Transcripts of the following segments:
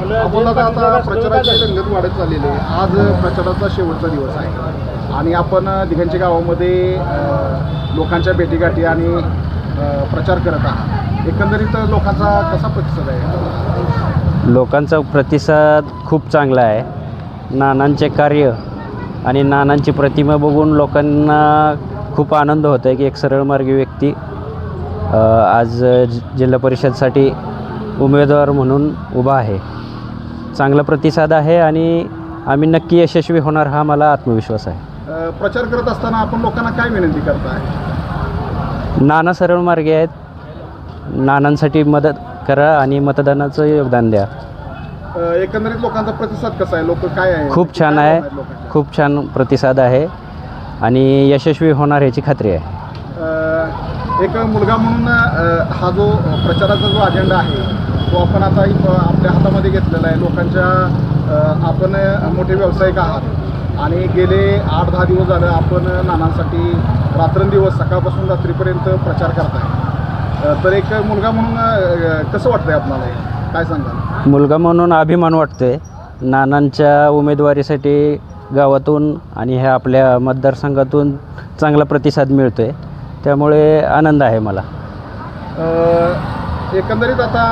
आपण आता आता प्रचाराची रंगत वाढत चाललेली आहे. आज प्रचाराचा शेवटचा दिवस आहे. आणि आपण दिघांच्या गावामध्ये लोकांच्या भेटीगाठी आणि प्रचार करत आहात. एकंदरीत लोकांचा कसा प्रतिसाद आहे? लोकांचा प्रतिसाद खूप चांगला आहे. नानांचे कार्य आणि नानांची प्रतिमा बघून लोकांना खूप आनंद होतो आहे की एक सरळमार्गी व्यक्ती आज जिल्हा परिषदसाठी उमेदवार म्हणून उभा आहे. चांगला प्रतिसाद आहे आणि आम्ही नक्की यशस्वी होणार हा मला आत्मविश्वास आहे. अ, प्रचार करत असताना आपण लोकांना काय विनंती करताय? नाना सरळमार्गी आहेत. नानांसाठी मदत करा आणि मतदानाचं योगदान द्या. अ, एकंदरीत लोकांचा प्रतिसाद कसा आहे? लोक काय आहे? खूप छान आहे. लोकांच्या? खूप छान प्रतिसाद आहे आणि यशस्वी होणार ह्याची खात्री आहे. एक मुलगा म्हणून हा जो प्रचाराचा जो अजेंडा आहे तो आपण आता आपल्या हातामध्ये घेतलेला आहे. लोकांच्या आपण मोठे व्यावसायिक आहात. आणि गेले आठ दहा दिवस झालं आपण नानांसाठी रात्रंदिवस सकाळपासून रात्रीपर्यंत प्रचार करताय. अ, तर एक मुलगा म्हणून कसं वाटतंय आपल्याला हे? काय सांगाल? मुलगा म्हणून अभिमान वाटतोय. नानांच्या उमेदवारीसाठी गावातून आणि ह्या आपल्या मतदारसंघातून चांगला प्रतिसाद मिळतो आहे त्यामुळे आनंद आहे मला. अ, एकंदरीत आता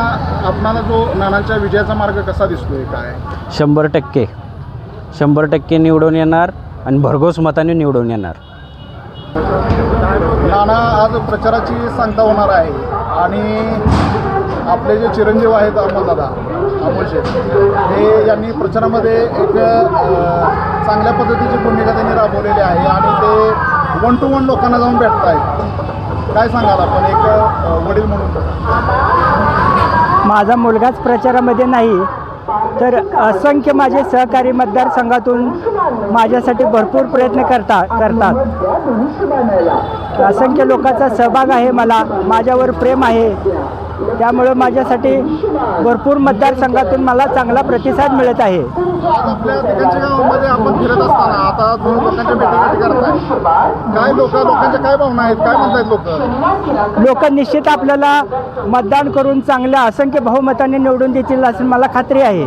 आपणाला जो नानांच्या विजयाचा मार्ग कसा दिसतोय काय? शंभर टक्के. शंभर टक्के निवडून येणार आणि भरघोस मताने निवडून येणार. नाना आज प्रचाराची सांगता होणार आहे आणि आपले जे चिरंजीव आहेत अमोलदादा अमोल शेठ हे यांनी प्रचारामध्ये एक अ, चांगल्या पद्धतीची भूमिका त्यांनी राबवलेली आहे आणि ते वन टू वन लोकांना जाऊन भेटताय काय सांगाल आपण? एक वडील म्हणून. माझा मुलगाच प्रचारामध्ये नाही तर असंख्य माझे सहकारी मतदारसंघातून माझ्यासाठी भरपूर प्रयत्न करता करतात. असंख्य लोकांचा सहभाग आहे मला माझ्यावर प्रेम आहे. त्यामुळं माझ्यासाठी भरपूर मतदारसंघातून मला चांगला प्रतिसाद मिळत आहे. आज आपल्या ठिकाणच्या गावामध्ये आपण फिरत असताना आता जो लोकांच्या भेटीगाठी करताय काय लोक लोकांच्या काय भावना आहेत? काय म्हणतायत लोक? लोक निश्चित आपल्याला मतदान करून चांगल्या असंख्य बहुमताने निवडून देतील असं मला खात्री आहे.